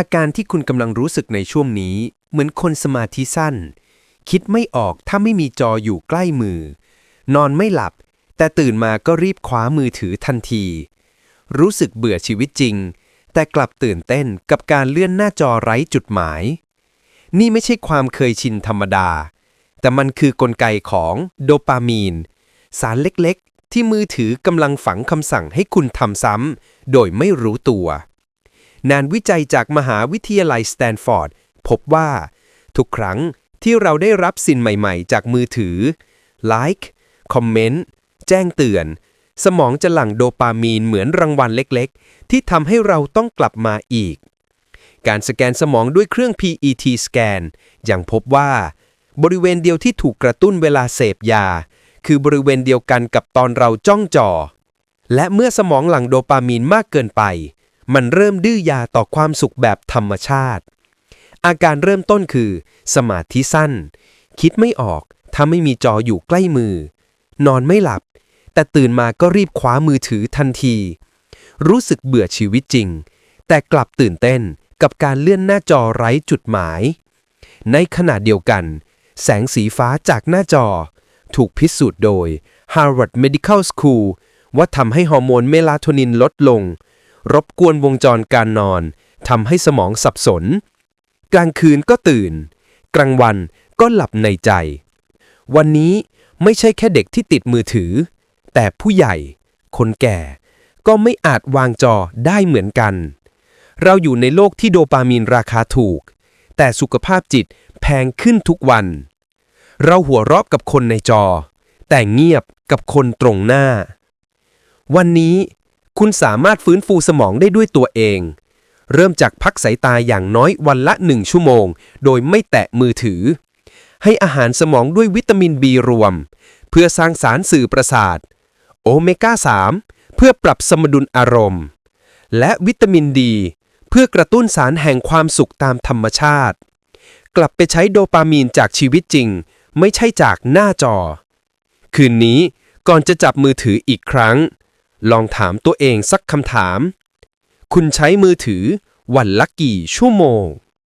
อาการที่คุณกำลังรู้สึกในช่วงนี้ เหมือนคนสมาธิสั้น คิดไม่ออกถ้าไม่มีจออยู่ใกล้มือ นอนไม่หลับ แต่ตื่นมาก็รีบคว้ามือถือทันที รู้สึกเบื่อชีวิตจริง แต่กลับตื่นเต้นกับการเลื่อนหน้าจอไร้จุดหมาย นี่ไม่ใช่ความเคยชินธรรมดา แต่มันคือกลไกของโดปามีน สารเล็กๆ ที่มือถือกำลังฝังคำสั่งให้คุณทำซ้ำโดยไม่รู้ตัว งานวิจัยจากมหาวิทยาลัยสแตนฟอร์ดพบว่า ทุกครั้งที่เราได้รับสิ่งใหม่ๆ จากมือถือไลค์คอมเมนต์แจ้งเตือน สมองจะหลั่งโดปามีนเหมือนรางวัลเล็กๆ ที่ทำให้เราต้องกลับมาอีก การสแกนสมองด้วยเครื่อง PET สแกนยังพบว่า บริเวณเดียวที่ถูกกระตุ้นเวลาเสพยา คือบริเวณเดียวกันกับตอนเราจ้องจอและเมื่อสมองหลั่งโดปามีนมากเกินไป มันเริ่มดื้อยาต่อความสุขแบบธรรมชาติ อาการเริ่มต้นคือ สมาธิสั้น คิดไม่ออก ถ้าไม่มีจออยู่ใกล้มือ นอนไม่หลับ แต่ตื่นมาก็รีบคว้ามือถือทันที รู้สึกเบื่อชีวิตจริง แต่กลับตื่นเต้นกับการเลื่อนหน้าจอไร้จุดหมาย ในขณะเดียวกัน แสงสีฟ้าจากหน้าจอ ถูกพิสูจน์โดย Harvard Medical School ว่าทำให้ฮอร์โมนเมลาโทนินลดลง รบกวนวงจรการนอนทำให้สมองสับสน กลางคืนก็ตื่น กลางวันก็หลับในใจ วันนี้ไม่ใช่แค่เด็กที่ติดมือถือ แต่ผู้ใหญ่ คนแก่ ก็ไม่อาจวางจอได้เหมือนกัน เราอยู่ในโลกที่โดปามีนราคาถูก แต่สุขภาพจิตแพงขึ้นทุกวัน เราหัวเราะกับคนในจอ แต่เงียบกับคนตรงหน้า วันนี้ คุณสามารถฟื้นฟูสมองได้ด้วยตัวเอง เริ่มจากพักสายตาอย่างน้อยวันละหนึ่งชั่วโมง โดยไม่แตะมือถือ ให้อาหารสมองด้วยวิตามินบีรวม เพื่อสร้างสารสื่อประสาท โอเมก้า 3 เพื่อปรับสมดุลอารมณ์ และวิตามินดี เพื่อกระตุ้นสารแห่งความสุขตามธรรมชาติ กลับไปใช้โดปามีนจากชีวิตจริง ไม่ใช่จากหน้าจอ คืนนี้ก่อนจะจับมือถืออีกครั้ง ลองถามตัวเองสักคำถาม คุณใช้มือถือวันละกี่ชั่วโมง